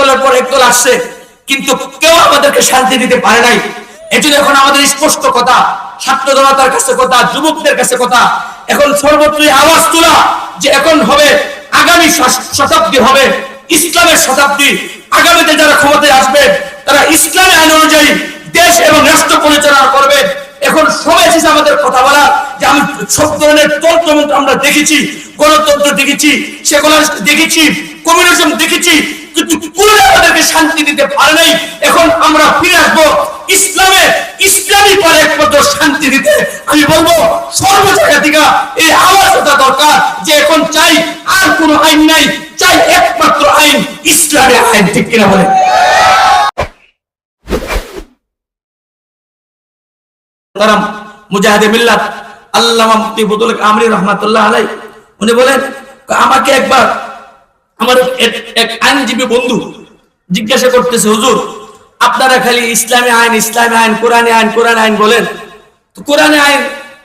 দলের পর এক দল আসছে, কিন্তু কেউ আমাদেরকে শান্তি দিতে পারে নাই। এজন্য এখন আমাদের স্পষ্ট কথা, ছাত্র জনতার কাছে কথা, যুবকদের কাছে কথা। এখন সর্বত্রই আওয়াজ তোলা যে এখন হবে আগামী শতাব্দী হবে, ইসলামের শতাব্দী। আগামীতে যারা ক্ষমতায় আসবে, তারা ইসলামী আইন অনুযায়ী দেশ এবং রাষ্ট্র পরিচালনা করবে। এখন সময় এসেছে আমাদের কথা বলা যে আমি সব ধরনের তন্ত্রমন্ত্র আমরা দেখেছি, গণতন্ত্র দেখেছি সেকুলার দেখেছি, কমিউনিজম দেখেছি, কিন্তু পুরো আমাদেরকে শান্তি দিতে পারে নাই। এখন আমরা ফিরে আসব ইসলামে, ইসলামী পরে একমাত্র শান্তি দিতে। আমি বলব সর্ব জায়গা থেকে এই আওয়াজ ওঠা দরকার যে এখন চাই আর কোনো আইন নাই, চাই একমাত্র আইন ইসলামের আইন, ঠিক কিনা বলে তারাম মুজাহিদে মিল্লাত আল্লামা মুফতি বুদুল আমরি রহমাতুল্লাহ আলাই উনি বলেন, আমাকে একবার আমার এক- আইনজীবী বন্ধু জিজ্ঞাসা করতেছে, হুজুর, আপনারা খালি ইসলামী আইন ইসলামী আইন, কোরআনে আইন, কোরআন আইন বলেন, তো কোরআনে আইন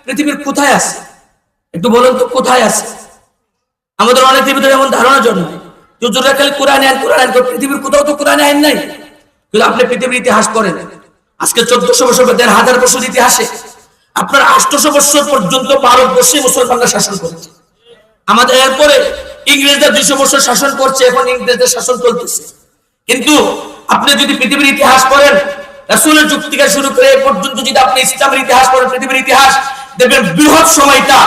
পৃথিবীর কোথায় আছে? একটু বলেন তো, কোথায় আছে? আমাদের অনেকের ভিতরে এমন ধারণা জন্মায় যে হুজুররা খালি কোরআন আইন কোরআন আইন পৃথিবীর কোথাও তো কোরআন আইন নাই। কিন্তু আপনি পৃথিবীর ইতিহাস করেন আজকে চোদ্দশো বছর বা দেড় হাজার বছর ইতিহাসে আপনার আটশোশো বছর পর্যন্ত ভারতবর্ষে মুসলমানরা শাসন করেছে। আমাদের এরপরে ইংরেজদের দুইশো বছর শাসন করছে, এখন ইংরেজদের শাসন চলতেছে। কিন্তু আপনি যদি পৃথিবীর ইতিহাস পড়েন, রাসূলের যুগ থেকে শুরু করে পর্যন্ত যদি আপনি ইসলামের ইতিহাস পড়েন, পৃথিবীর ইতিহাস, দেখবেন বৃহৎ সময়টা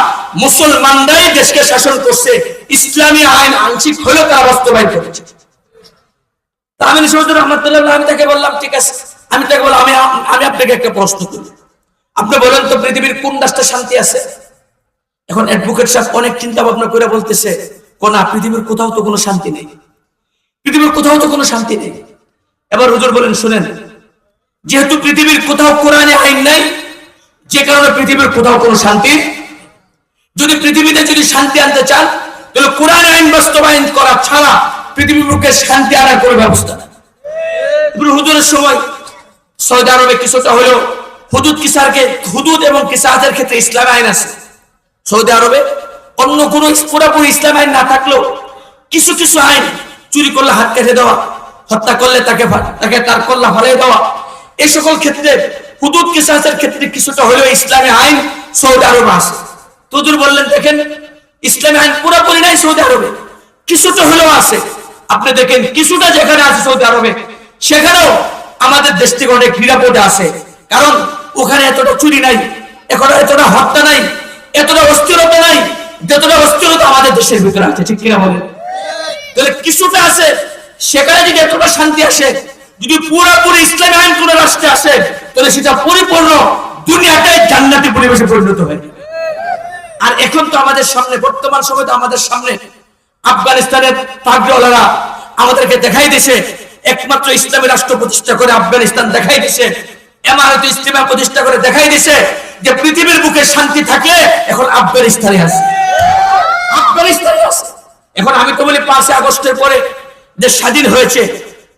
মুসলমানরাই দেশকে শাসন করছে, ইসলামী আইন আংশিক হলেও তারা বাস্তবায়ন করেছে আমি তাকে বললাম, ঠিক আছে আমি তাকে বললাম, আমি আমি আপনাকে একটা প্রশ্ন করি। আপনি বলেন তো পৃথিবীর কোন রাষ্ট্রে শান্তি আছে? এখন অ্যাডভোকেট সাহেব অনেক চিন্তা ভাবনা করে বলতেছে, কোন, পৃথিবীর কোথাও তো কোনো শান্তি নেই। পৃথিবীর কোথাও তো কোনো শান্তি নেই। এবার হুজুর বলেন, শুনেন, যেহেতু পৃথিবীর কোথাও কোরআনে আইন নাই, যে কারণে পৃথিবীর কোথাও কোনো শান্তি যদি পৃথিবীতে যদি শান্তি আনতে চান, তাহলে কোরআন আইন বাস্তবায়ন করা ছাড়া পৃথিবীর বুকে শান্তি আনার কোনো ব্যবস্থা নেই। হুজুরের সময় সৌদি আরবে কিছুটা হলেও হুদুদ কিসারকে হুদুদ এবং কিসাদের ক্ষেত্রে ইসলাম আইন আছে। সৌদি আরবে অন্য কোনো পুরোপুরি ইসলাম আইন না থাকলেও কিছু কিছু আইন চুরি করলে হাত কেটে দেওয়া, হত্যা করলে তাকে তাকে তার কল্লা ফলাই দেওয়া এই সকল ক্ষেত্রে হুদুদ কিসাসের ক্ষেত্রে কিছুটা হলেও ইসলামী আইন সৌদি আরবে আছে। তুদুর বললেন, দেখেন, ইসলামী আইন পুরোপুরি নাই সৌদি আরবে। কিছুটা হলেও আছে। আপনি দেখেন, কিছুটা যেখানে আছে সৌদি আরবে, সেখানেও আমাদের দেশ থেকে অনেক নিরাপদে আছে। কারণ ওখানে এতটা চুরি নাই, এখন এতটা হত্যা নাই, এতটা অস্থিরতা নাই, যতটা অস্থিরতা আমাদের দেশের ভিতরে আছে, ঠিক কিনা বলেন? তাহলে কিছুটা আছে, সেখানে যদি এতটা শান্তি আসে, যদি পুরোপুরি ইসলামী আইন কোন রাষ্ট্রে আসে, তাহলে সেটা পরিপূর্ণ দুনিয়াটাই জান্নাতি পরিবেশে পরিণত হয়। আর এখন তো আমাদের সামনে, বর্তমান সময় তো আমাদের সামনে আফগানিস্তানের তাগওয়ালারা আমাদেরকে দেখাই দিছে একমাত্র ইসলামী রাষ্ট্র প্রতিষ্ঠা করে আফগানিস্তান দেখাই দিছে, এমারত ইস্তেমা প্রতিষ্ঠা করে দেখাই দিছে যে পৃথিবীর বুকে শান্তি থাকলে এখন আফগানিস্তানে আছে। আফগানিস্তানে আছে। এখন আমি তো বলি পাঁচই আগস্টের পরে দেশ স্বাধীন হয়েছে।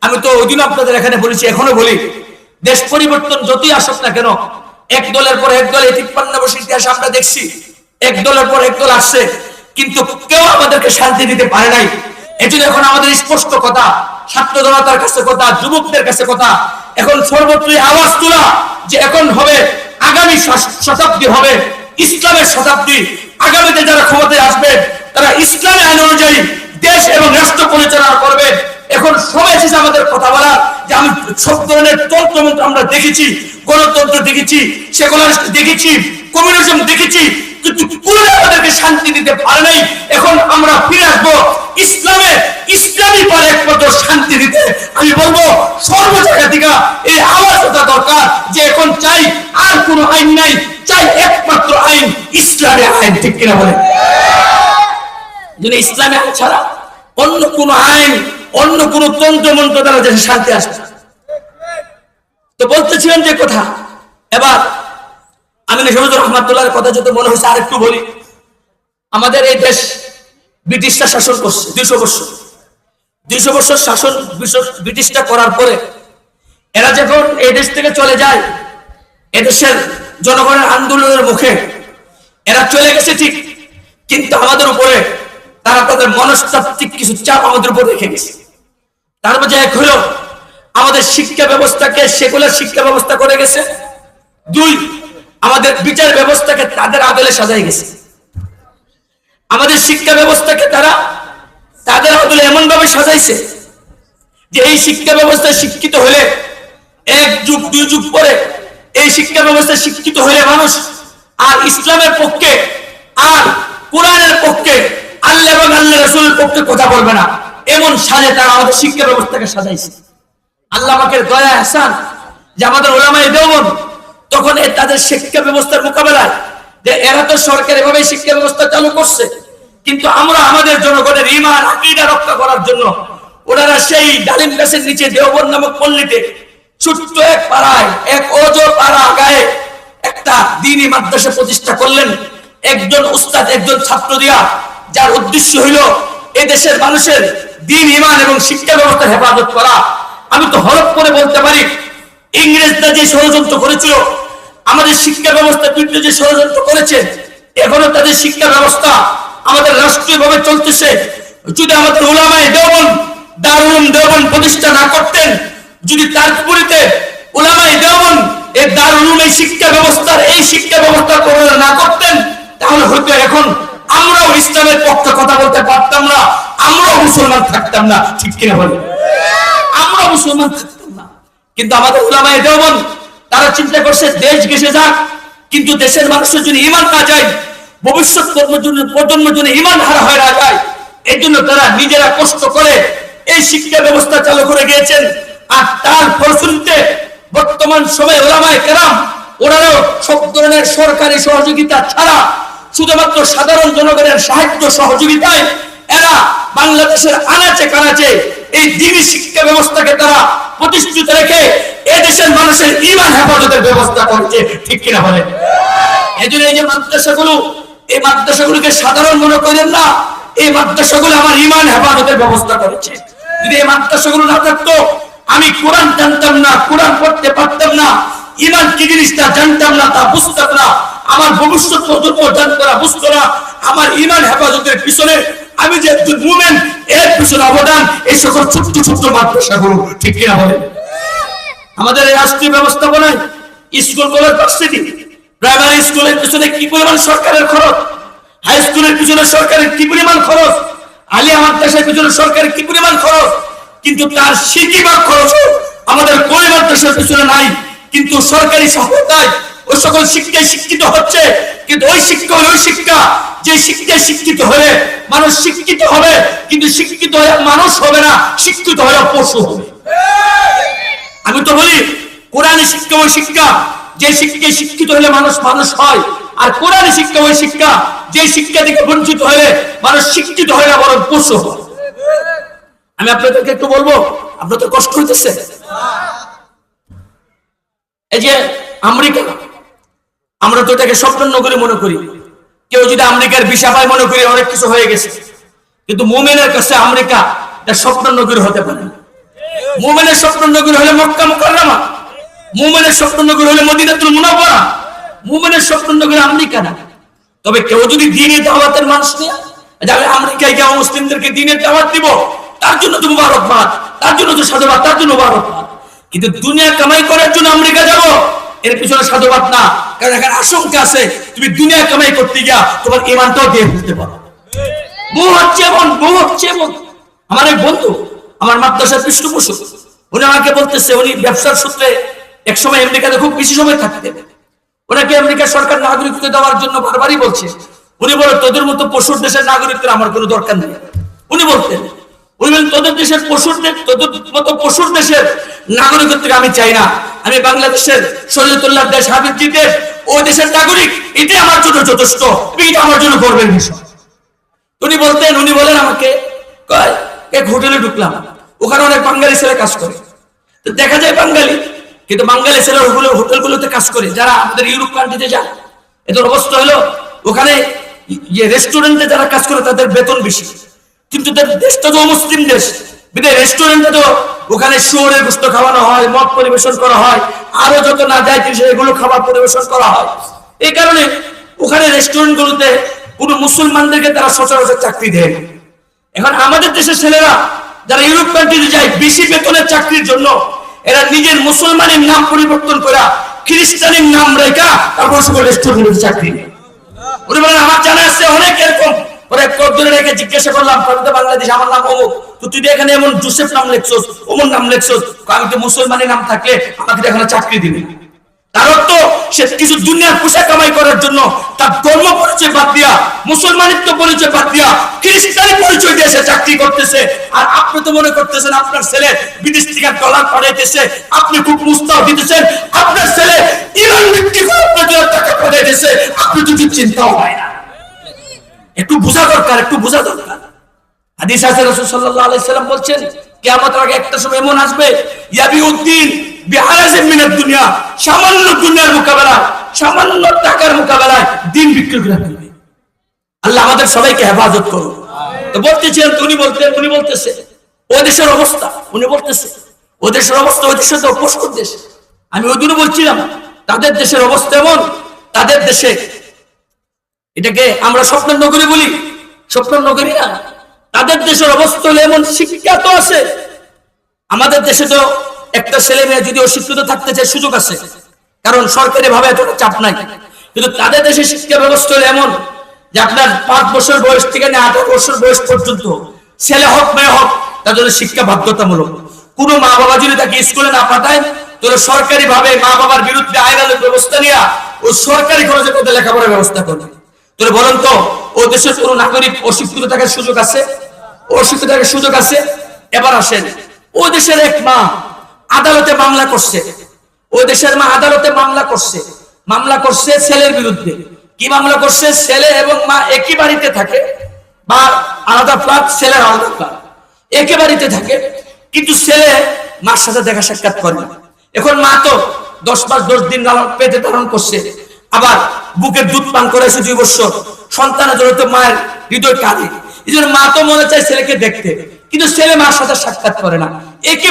আমি তো ওই দিন আপনাদের এখানে বলেছি, এখনও বলি, দেশ পরিবর্তন যতই আসুক না কেন, এক দলের পর এক দল এই তিপ্পান্ন বছর ইতিহাস আমরা দেখছি, এক দলের পর এক দল আসছে, কিন্তু কেউ আমাদেরকে শান্তি দিতে পারে নাই। এজন্য এখন আমাদের স্পষ্ট কথা, ছাত্র জনতার কাছে কথা, যুবকদের কাছে কথা। এখন সর্বত্রই আওয়াজ তোলা যে এখন হবে আগামী শতাব্দী হবে, ইসলামের শতাব্দী। আগামীতে যারা ক্ষমতায় আসবে, তারা ইসলামী আইন অনুযায়ী দেশ এবং রাষ্ট্র পরিচালনা করবে। এখন সবাই এসেছে আমাদের কথা বলা, যে আমি সব ধরনের তন্ত্রমন্ত্র আমরা দেখেছি, গণতন্ত্র দেখেছি সেকুলার দেখেছি, কমিউনিজম দেখেছি শান্তি দিতে পারে নাই। এখন আমরা ফিরে আসব ইসলামে ইসলামী পরে একমাত্র শান্তি দিতে। আমি বলব সর্ব এই আওয়াজ দরকার যে এখন চাই আর কোনো আইন নাই, চাই একমাত্র আইন ইসলামের আইন, ঠিক কিনা বলে যদি ইসলামী আইন ছাড়া অন্য কোন আইন, অন্য কোন তন্ত্র মন্ত্র দ্বারা দেশে শান্তি আসবে তো বলতেছিলাম যে কথা, এবার আমি নিশামুদুর রহমাতুল্লাহর কথা যদি মনে হচ্ছে আরেকটু বলি। আমাদের এই দেশ ব্রিটিশরা শাসন করছে, দুইশো বছর। দুইশো বছর শাসন ব্রিটিশরা করার পরে এরা যখন এই দেশ থেকে চলে যায়, এদেশের জনগণের আন্দোলনের মুখে এরা চলে গেছে ঠিক, কিন্তু আমাদের উপরে তারা তাদের মনস্তাত্ত্বিক কিছু চাপ আমাদের উপর রেখে গেছে। তার মধ্যে এক হলো, আমাদের শিক্ষা ব্যবস্থাকে সেকুলার শিক্ষা ব্যবস্থা করে গেছে। দুই আমাদের বিচার ব্যবস্থাকে তাদের আদলে সাজাই গেছে। আমাদের শিক্ষা ব্যবস্থাকে তারা তাদের আদলে এমন ভাবে সাজাইছে যে এই শিক্ষা ব্যবস্থায় শিক্ষিত হলে এক যুগ, দুই যুগ পরে এই শিক্ষা ব্যবস্থায় শিক্ষিত হলে মানুষ আর ইসলামের পক্ষে আর কোরআনের পক্ষে আল্লাহ এবং আল্লাহ রসুলের পক্ষে কথা বলবে না। এমন সাজে তারা আমাদের শিক্ষা ব্যবস্থাকে সাজাইছে। আল্লাহ আমাকে দয়া হাসান যে আমাদের ওলামাই দেওবন তখন এ তাদের শিক্ষা ব্যবস্থার মোকাবেলায় যে এরা তো সরকার এভাবে শিক্ষা ব্যবস্থা চালু করছে। কিন্তু আমরা আমাদের জনগণের ইমান আকিদা রক্ষা করার জন্য ওনারা সেই ডালিম গাছের নিচে দেওবন নামক পল্লীতে ছোট্ট এক পাড়ায়, এক অজ পাড়া গায়ে একটা দিনী মাদ্রাসা প্রতিষ্ঠা করলেন। একজন উস্তাদ, একজন ছাত্র দিয়া, যার উদ্দেশ্য হইল এই দেশের মানুষের দিন ইমান এবং শিক্ষা ব্যবস্থা হেফাজত করা। আমি তো হরফ করে বলতে পারি, ইংরেজরা যে ষড়যন্ত্র করেছিল আমাদের শিক্ষা ব্যবস্থা বিরুদ্ধে যে ষড়যন্ত্র করেছে, এখনও তাদের শিক্ষা ব্যবস্থা আমাদের রাষ্ট্রীয় ভাবে চলতেছে। যদি আমাদের ওলামায় দেবন দারুণ দেবন প্রতিষ্ঠা না করতেন, যদি তার ওলামায় দেবন এই দারুণ এই শিক্ষা ব্যবস্থার, এই শিক্ষা ব্যবস্থা না করতেন, তাহলে হয়তো এখন আমরাও ইসলামের পক্ষে কথা বলতে পারতাম না, আমরাও মুসলমান থাকতাম না, ঠিক কিনা আমরা মুসলমান থাকতাম না। কিন্তু আমাদের উলামায়ে দেওবন তারা চিন্তা করছে, দেশ গেছে যাক। কিন্তু দেশের মানুষের জন্য ইমান না যায় ভবিষ্যৎ প্রজন্মের জন্য ইমান হারা হয়ে না যায়। এই জন্য তারা নিজেরা কষ্ট করে এই শিক্ষা ব্যবস্থা চালু করে গিয়েছেন। আর তার ফলশ্রুতিতে বর্তমান সময়ে ওলামায়ে কেরাম, ওনারাও সব ধরনের সরকারি সহযোগিতা ছাড়া শুধুমাত্র সাধারণ জনগণের সাহায্য সহযোগিতায় এরা বাংলাদেশের আনাচে কানাচে এই দিনী শিক্ষা ব্যবস্থাকে তারা প্রতিষ্ঠিত রেখে এদেশের মানুষের ইমান হেফাজতের ব্যবস্থা করছে। ঠিক কিনা বলে এই জন্য এই যে মাদ্রাসাগুলো, এই মাদ্রাসাগুলোকে সাধারণ মনে করেন না, এই মাদ্রাসাগুলো আমার ইমান হেফাজতের ব্যবস্থা করেছে। যদি এই মাদ্রাসাগুলো না থাকতো আমি কোরআন জানতাম না, কোরআন পড়তে পারতাম না ইমান কি জিনিসটা জানতাম না তা বুঝতাম না, আমার ভবিষ্যৎ প্রজন্ম জানতো না, বুঝতো না, আমার ইমান হেফাজতের পিছনে আমি যে একজন এর পিছনে অবদান, এই সকল ছোট্ট ছোট্ট মাদ্রাসাগুলো ঠিক কিনা বলেন? আমাদের রাষ্ট্রীয় ব্যবস্থাপনায় স্কুল, কলেজ, ভার্সিটি, প্রাইমারি স্কুলের পিছনে কি পরিমাণ সরকারের খরচ? হাই স্কুলের পিছনে সরকারের কি পরিমাণ খরচ? আলিয়া মাদ্রাসার পিছনে সরকারের কি পরিমাণ খরচ? কিন্তু তার শিকিবার খরচ আমাদের কোন মাদ্রাসার পিছনে নাই, কিন্তু সরকারি সহায়তায় ওই সকল শিক্ষায় শিক্ষিত হচ্ছে। কিন্তু ওই শিক্ষা ওই শিক্ষা। যে শিক্ষায় শিক্ষিত হলে মানুষ শিক্ষিত হবে, কিন্তু শিক্ষিত হয়ে মানুষ হবে না, শিক্ষিত হয়ে পশু হবে। আমি তো বলি কোরআনের শিক্ষা ওই শিক্ষা। যে শিক্ষায় শিক্ষিত হলে মানুষ মানুষ হয়, আর কোরআনের শিক্ষা ওই শিক্ষা। যে শিক্ষা থেকে বঞ্চিত হলে মানুষ শিক্ষিত হয় না, বরং পশু হয়। আমি আপনাদেরকে একটু বলব, আপনাদের কষ্ট হইতেছে? এই যে আমেরিকা আমরা তো এটাকে স্বপ্নের নগরী মনে করি। কেউ যদি আমেরিকার ভিসা পায়, মনে করি অনেক কিছু হয়ে গেছে। কিন্তু মোমেনের কাছে আমেরিকা এটা স্বপ্নের নগরী হতে পারে না। মোমেনের স্বপ্ন নগরী হলে মক্কা মুকাররমা। মোমেনের স্বপ্ন নগরী হলে মদিনাতুল মুনাওয়ারা। মোমেনের স্বপ্ন নগরী আমেরিকা না। তবে কেউ যদি দিনের দাওয়াতের মানুষ নিয়ে যাবে আমেরিকায় গিয়ে মুসলিমদেরকে দিনের দাওয়াত দিব, তার জন্য তো মুবারকবাদ, তার জন্য তো সাধুবাদ, তার জন্য মুবারকবাদ। কিন্তু দুনিয়া কামাই করার জন্য আমেরিকা যাব। এর পিছনে সাধুবাদ না। কারণ এখানে আশঙ্কা আছে, তুমি দুনিয়া কামাই করতে গিয়া তোমার ইমানটাও দিয়ে ফেলতে পারো। বউ হচ্ছে এমন, বউ হচ্ছে এমন। আমার এক বন্ধু, আমার মাদ্রাসার পৃষ্ঠপোষক, উনি আমাকে বলতেছে, উনি ব্যবসার সূত্রে এক সময় আমেরিকাতে খুব বেশি সময় থাকতেন। ওনাকে আমেরিকা সরকার নাগরিকত্ব দেওয়ার জন্য বারবারই বলছে, উনি বলে, তোদের মতো পশুর দেশের নাগরিকত্বের আমার কোনো দরকার নেই। উনি বলতেন বলেন তোদের দেশের পশুর তোদের মতো পশুর দেশের নাগরিকত্ব আমি চাই না। আমি বাংলাদেশের শরীয়তুল্লাহ দেশ হাবিবজি দেশ ওই দেশের নাগরিক এটাই আমার জন্য যথেষ্ট। এটা আমার জন্য গর্বের বিষয় উনি বলতেন উনি বলেন আমাকে কয়, এক হোটেলে ঢুকলাম। ওখানে অনেক বাঙালি ছেলে কাজ করে। তো দেখা যায় বাঙালি কিন্তু বাঙালি ছেলে ওগুলো হোটেলগুলোতে কাজ করে। যারা আমাদের ইউরোপ কান্ট্রিতে যায় এদের অবস্থা হলো ওখানে রেস্টুরেন্টে যারা কাজ করে তাদের বেতন বেশি। কিন্তু দেশটা তো মুসলিম দেশ রেস্টুরেন্টে তো ওখানে শুয়োরের গোস্ত খাওয়ানো হয়, মদ পরিবেশন করা হয়, আরও যত না যায় এগুলো খাবার পরিবেশন করা হয় এই কারণে ওখানে রেস্টুরেন্ট গুলোতে কোন মুসলমানদেরকে তারা সচরাচর চাকরি দেয়। এখন আমাদের দেশের ছেলেরা যারা ইউরোপ কান্ট্রিতে যায়, বেশি বেতনের চাকরির জন্য এরা নিজের মুসলমানের নাম পরিবর্তন করা খ্রিস্টানের নাম রেখা তারপর সকল রেস্টুরেন্টে চাকরি নেয়। আমার জানা আছে অনেক এরকম কয়েকজনে রেখে জিজ্ঞাসা করলাম বাংলাদেশ, আমার নাম অমুক। তো তুই এখানে এমন জোসেফ নাম নাম আমি তো মুসলমানের নাম থাকলে আমাকে এখানে চাকরি দিবি সে কিছু দুনিয়ার পোশাক কামাই করার জন্য তার ধর্ম পরিচয় বাদ দিয়া, মুসলমানিত্ব পরিচয় বাদ দিয়া পরিচয় দিয়ে সে চাকরি করতেছে। আর আপনি তো মনে করতেছেন আপনার ছেলে বিদেশ থেকে ডলার পাঠাইতেছে আপনি খুব মুস্তাও দিতেছেন আপনার ছেলে ইরান টাকা পাঠাইতেছে, আপনি তো চিন্তাও হয় না। একটু বোঝা দরকার, একটু বোঝা দরকার। হাদিস আছে, রাসূল সাল্লাল্লাহু আলাইহি সাল্লাম বলছেন, কিয়ামতের আগে একটা সময় এমন আসবে ইয়াবি উদ্দিন দুনিয়া দুনিয়ার টাকার দিন বিক্রি করে আল্লাহ আমাদের সবাইকে হেফাজত তো বলতেছেন উনি বলতেন উনি বলতেছে, ও দেশের অবস্থা। উনি বলতেছে, ও দেশের অবস্থা ওই দেশের তো পশুর দেশ। আমি ওই দিনও বলছিলাম, তাদের দেশের অবস্থা এমন, তাদের দেশে এটাকে আমরা স্বপ্নের নগরী বলি। স্বপ্নের নগরী না? তাদের দেশের অবস্থা এমন শিক্ষা তো আছে। আমাদের দেশে তো একটা ছেলে মেয়ে যদি অশিক্ষিত থাকতে চায়, সুযোগ আছে। কারণ সরকারি ভাবে এতটা চাপ নাই। কিন্তু তাদের দেশে শিক্ষা ব্যবস্থা হলো এমন যে আপনার পাঁচ বছর বয়স থেকে নিয়ে আঠারো বছর বয়স পর্যন্ত ছেলে হোক, মেয়ে হোক, তাদের শিক্ষা বাধ্যতামূলক। কোন মা বাবা যদি তাকে স্কুলে না পাঠায়, তাহলে সরকারি ভাবে মা বাবার বিরুদ্ধে আইনালের ব্যবস্থা নিয়ে ও সরকারি খরচে তাদের লেখাপড়ার ব্যবস্থা করবে। তাহলে বলেন তো, ও দেশের কোন নাগরিক অশিক্ষিত থাকার সুযোগ আছে? অশিক্ষিত থাকার সুযোগ আছে? এবার আসেন, ও দেশের এক মা আদালতে মামলা করছে। ও দেশের মা আদালতে মামলা করছে। মামলা করছে ছেলের বিরুদ্ধে। কি মামলা করছে? ছেলে এবং মা একই বাড়িতে থাকে, বা আলাদা ফ্ল্যাট ছেলের আলাদা ফ্ল্যাট একই বাড়িতে থাকে, কিন্তু ছেলে মার সাথে দেখা সাক্ষাৎ করে এখন মা তো দশ মাস দশ দিন পেটে ধারণ করছে। আবার বুকের দুধ পান করেছে দুই বছর। সন্তানের জন্য তো মায়ের হৃদয় কাঁদে। এই জন্য মা তো মনে চায় ছেলেকে দেখতে। কিন্তু ছেলে মার সাথে সাক্ষাৎ করে না।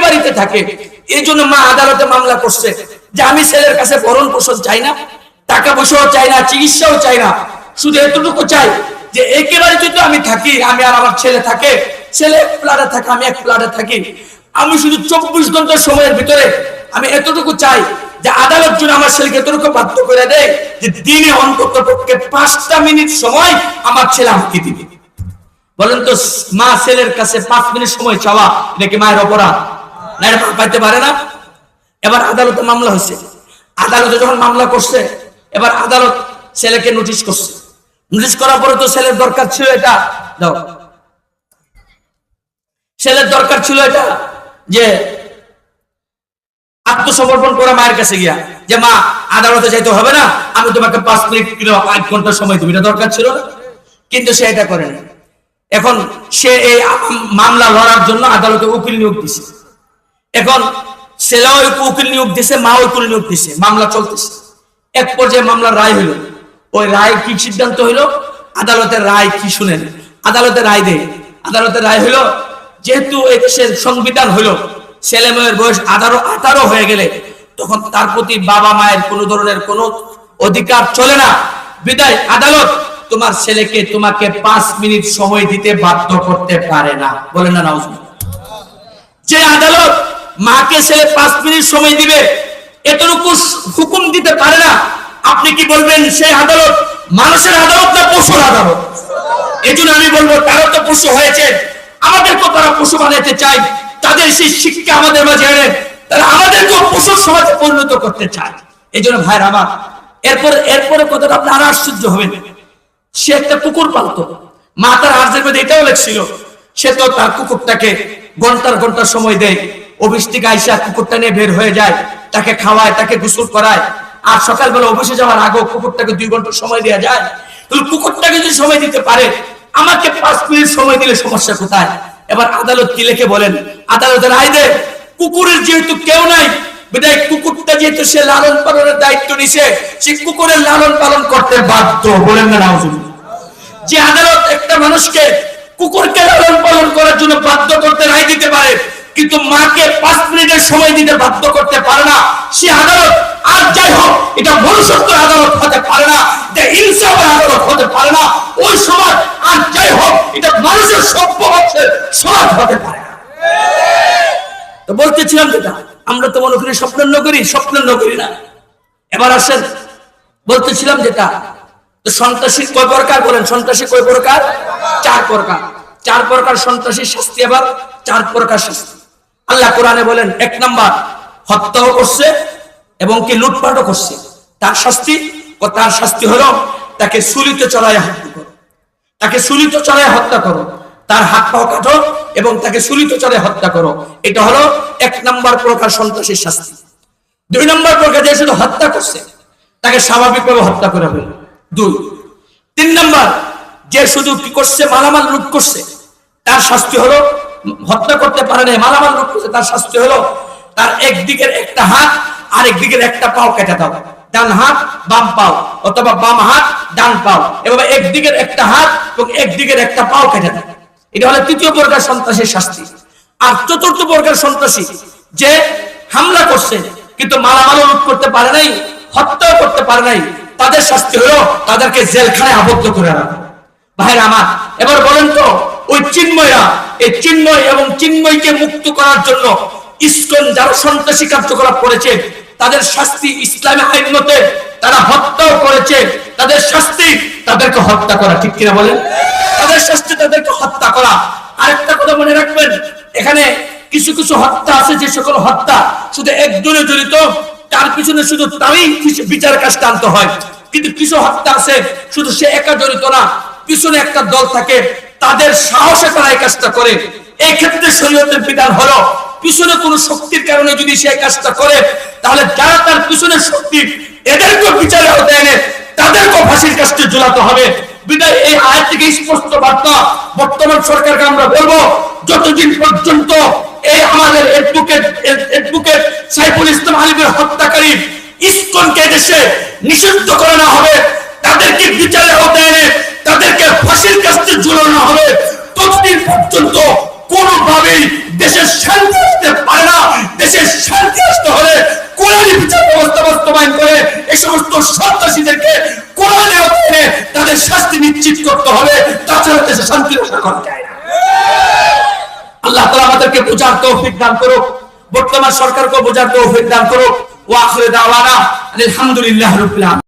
বাড়িতে থাকে। এই জন্য মা আদালতে মামলা করছে যে আমি ছেলের কাছে ভরণ পোষণ চাই না, টাকা পয়সাও চাই না, চিকিৎসাও চাই না। শুধু এতটুকু চাই যে একেবারে তো আমি থাকি, আমি আর আমার ছেলে থাকে। ছেলে এক ফ্ল্যাটে থাকে, আমি এক ফ্ল্যাটে থাকি। আমি শুধু চব্বিশ ঘণ্টার সময়ের ভিতরে আমি এতটুকু চাই যে আদালত জন্য আমার ছেলেকে এতটুকু বাধ্য করে দেয় যে দিনে অন্তত পক্ষে পাঁচটা মিনিট সময় আমার ছেলে আমাকে দিবে। বলেন তো, মা ছেলের কাছে পাঁচ মিনিট সময় চাওয়া, এটা কি মায়ের অপরাধ? না পাইতে পারে না। এবার আদালতে মামলা হয়েছে। আদালতে যখন মামলা করছে, এবার আদালত ছেলেকে নোটিশ করছে। নোটিশ করার পরে তো ছেলের দরকার ছিল এটা। দাও। ছেলের দরকার ছিল এটা যে আত্মসমর্পণ করে মায়ের কাছে গিয়া, যে মা, আদালতে যাইতে হবে না, আমি তোমাকে পাঁচ মিনিট এক ঘণ্টা সময় দেবো, এটা দরকার ছিল না। কিন্তু সে এটা করে না এখন সে এই মামলা লড়ার জন্য আদালতে উকিল নিয়োগ দিছে। এখন ছেলেও উকিল নিয়োগ দিছে মা উকিল নিয়োগ দিছে, মামলা চলতেছে। এক পর্যায়ে মামলার রায় হইল। ওই রায় কি সিদ্ধান্ত হইল? আদালতের রায় কি শুনেন? আদালতের রায় দেয় আদালতের রায় হইল, যেহেতু এই দেশের সংবিধান হইল ছেলে মেয়ের বয়স আঠারো আঠারো হয়ে গেলে তখন তার প্রতি বাবা মায়ের কোন ধরনের কোন অধিকার চলে না। বিদায়, আদালত তোমার ছেলেকে তোমাকে পাঁচ মিনিট সময় দিতে বাধ্য করতে পারে না। বলে না যে আদালত মাকে ছেলে পাঁচ মিনিট সময় দিবে, এতটুকু হুকুম দিতে পারে না। আপনি কি বলবেন সেই আদালত মানুষের আদালত না পশুর আদালত? এই আমি বলব, তারা তো পশু হয়েছে। আমাদেরকেও তারা পশু বানাইতে চাই তাদের সেই শিক্ষা আমাদের মাঝে এনে তারা আমাদেরকেও পশুর সমাজে পরিণত করতে চায়। এই জন্য ভাইয়ের আমার, এরপরে এরপরে কথাটা আপনি আরও আশ্চর্য হবেন সে একটা কুকুর পালতো। মা তার আর্জের মধ্যে এটাও লেখছিল, সে তো তার কুকুরটাকে ঘণ্টার ঘণ্টার সময় দেয়। অফিস থেকে আইসা কুকুরটা নিয়ে বের হয়ে যায়, তাকে খাওয়ায়, তাকে গোসল করায়। আর সকালবেলা অফিসে যাওয়ার আগেও কুকুরটাকে দুই ঘণ্টা সময় দেওয়া যায়। তাহলে কুকুরটাকে যদি সময় দিতে পারে, আমাকে পাঁচ মিনিট সময় দিলে সমস্যা কোথায়? এবার আদালত কি লিখে বলেন? আদালতের রায় দেয় কুকুরের যেহেতু কেউ নাই, বিদায় কুকুরটা যেহেতু সে লালন পালনের দায়িত্ব নিছে, সে কুকুরের লালন পালন করতে বাধ্য। বলেন না যে আদালত একটা মানুষকে কুকুরকে লালন পালন করার জন্য বাধ্য করতে রায় দিতে পারে, কিন্তু মাকে পাঁচ মিনিটের সময় দিতে বাধ্য করতে পারে না। সে আদালত, আর যাই হোক, এটা মনুষ্যত্ব আদালত হতে পারে না, এটা আদালত হতে পারে না। ওই সমাজ আর যাই হোক, এটা মানুষের সভ্য সমাজ হতে পারে না। তো বলতেছিলাম যেটা, আমরা তো মনে করি স্বপ্নের নগরী স্বপ্নের নগরী না। এবার আসেন, বলতেছিলাম যেটা সন্ত্রাসী কয় প্রকার বলেন? সন্ত্রাসী কয় প্রকার? চার প্রকার। চার প্রকার সন্ত্রাসী শাস্তি আবার, চার প্রকার শাস্তি। আল্লাহ কোরআনে বলেন, এক নাম্বার, হত্যাও করছে এবং কি লুটপাটও করছে। তার শাস্তি, ও তার শাস্তি হলো, তাকে সুলিতে চড়াইয়া হত্যা করো। তাকে সুলিত চড়ায় হত্যা করো। তার হাত পাও কাটো এবং তাকে সুলিত চড়ায় হত্যা করো। এটা হলো এক নাম্বার প্রকার সন্ত্রাসীর শাস্তি। দুই নম্বর প্রকার যে শুধু হত্যা করছে, তাকে স্বাভাবিকভাবে হত্যা করে ফেল দুই। তিন নম্বর, যে শুধু কি করছে, মালামাল লুট করছে, তার শাস্তি হলো, হত্যা করতে পারে না মালামাল লুট করছে, তার শাস্তি হলো, তার একদিকের একটা হাত আর একদিকের একটা পাও কেটে দাও। ডান হাত, বাম পাও, অথবা বাম হাত, ডান পাও, এভাবে একদিকের একটা হাত এবং একদিকের একটা পাও কেটে দাও। এটা হলো তৃতীয় প্রকার সন্ত্রাসীর শাস্তি। আর চতুর্থ প্রকার সন্ত্রাসী যে হামলা করছে, কিন্তু মালামালও লুট করতে পারে নাই, হত্যাও করতে পারে নাই, তাদের শাস্তি হলো তাদেরকে জেলখানায় আবদ্ধ করে রাখো। ভাইরা আমার, এবার বলেন তো, ওই চিন্ময়রা, এই চিন্ময় এবং চিন্ময়কে মুক্ত করার জন্য ইসকন যারা সন্ত্রাসী কার্যকলাপ করেছে তাদের শাস্তি ইসলামী আইন মতে তারা হত্যাও করেছে। তাদের শাস্তি তাদেরকে হত্যা করা, ঠিক কিনা বলেন? তাদের শাস্তি তাদেরকে হত্যা করা। আরেকটা কথা মনে রাখবেন, এখানে কিছু কিছু হত্যা আছে, যে সকল হত্যা শুধু একজনে জড়িত, তার পিছনে শুধু তারই বিচার কাজ টানতে হয়। কিন্তু কিছু হত্যা আছে, শুধু সে একা জড়িত না, পিছনে একটা দল থাকে, তাদের সাহসে তারা এই কাজটা করে। এই ক্ষেত্রে শরীয়তের বিধান হলো পিছনে কোনো শক্তির কারণে যদি সে কাজটা করে, তাহলে যারা তার পিছনে শক্তি এদেরকে বিচারে হতে এনে তাদেরকে ফাঁসির কাজটি ঝুলাতে হবে। তাদেরকে বিচারে হতে এনে তাদেরকে ফাঁসির কাছে ঝুলানো হবে, ততদিন পর্যন্ত কোনোভাবেই দেশের শান্তি আসতে পারে না। দেশের শান্তি আসতে হলে বিচার ব্যবস্থা বাস্তবায়ন করে এই সমস্ত সন্ত্রাসীদেরকে কোরআনে এনে তাদের শাস্তি নিশ্চিত করতে হবে। তাছাড়া দেশে শান্তি রক্ষা করা যায় না। আল্লাহ তাআলা আমাদেরকে বোঝার তৌফিক দান করুক। বর্তমান সরকারকে বোঝার তৌফিক দান করুক। ওয়া আখির দাওয়ানা আলহামদুলিল্লাহ আলামিন।